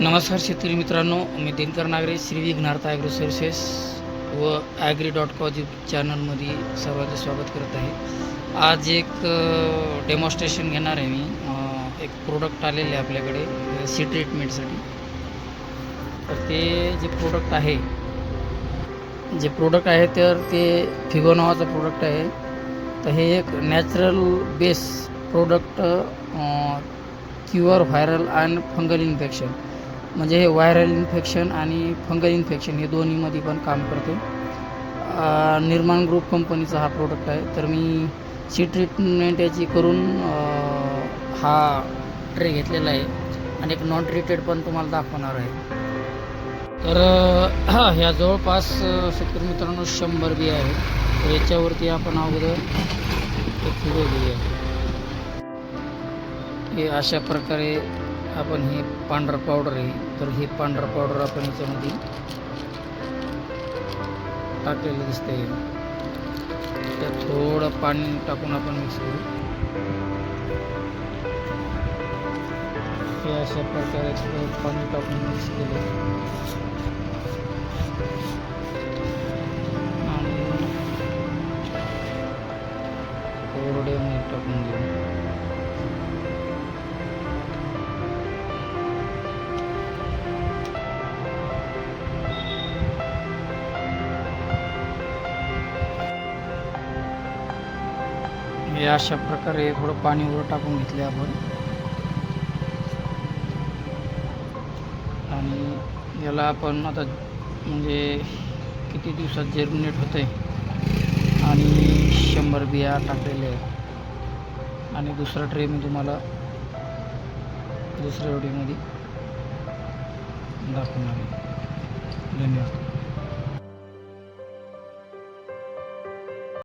नमस्कार शेतकरी मित्रांनो मी दिनकर नागरे श्री विघ्नार्थ ॲग्रो सर्व्हिसेस व ॲग्री डॉट कॉम चॅनलमध्ये सर्वांचे स्वागत करत आहे. आज एक डेमॉन्स्ट्रेशन घेणार आहे मी. एक प्रोडक्ट आलेले आहे आपल्याकडे सी ट्रीटमेंटसाठी तर ते जे प्रोडक्ट आहे जे प्रोडक्ट आहे तर ते फिगो नावाचं प्रोडक्ट आहे. तर हे एक natural base product cure viral and fungal infection म्हणजे हे व्हायरल इन्फेक्शन आणि फंगल इन्फेक्शन हे दोन्हीमध्ये पण काम करतो. निर्माण ग्रुप कंपनीचा हा प्रोडक्ट आहे. तर मी सी ट्रीटमेंट याची करून हा ट्रे घेतलेला आहे. आणि एक नॉन ट्रीटेड पण तुम्हाला दाखवणार आहे. तर ह्या जवळपास शेतकरी मित्रांनो शंभर बी आहे. तर याच्यावरती आपण अगोदर एक किलो बिया हे अशा प्रकारे आपण हे पांढरा पावडर आहे तर हे पांढरा पावडर आपण याच्यामध्ये टाकलेलं दिसते त्यात थोडं पाणी टाकून आपण मिक्स करू. हे अशा प्रकारे पाणी टाकून मिक्स केलं. आणि थोडे मीठ टाकून देऊ हे अशा प्रकारे थोडं पाणी वर टाकून घेतले आपण. आणि याला आपण आता म्हणजे किती दिवसात जर्मिनेट होते आणि शंभर बिया टाकलेले आहेत. आणि दुसरा ट्रे मी तुम्हाला दुसऱ्या व्हिडिओमध्ये दाखवणार आहे. धन्यवाद.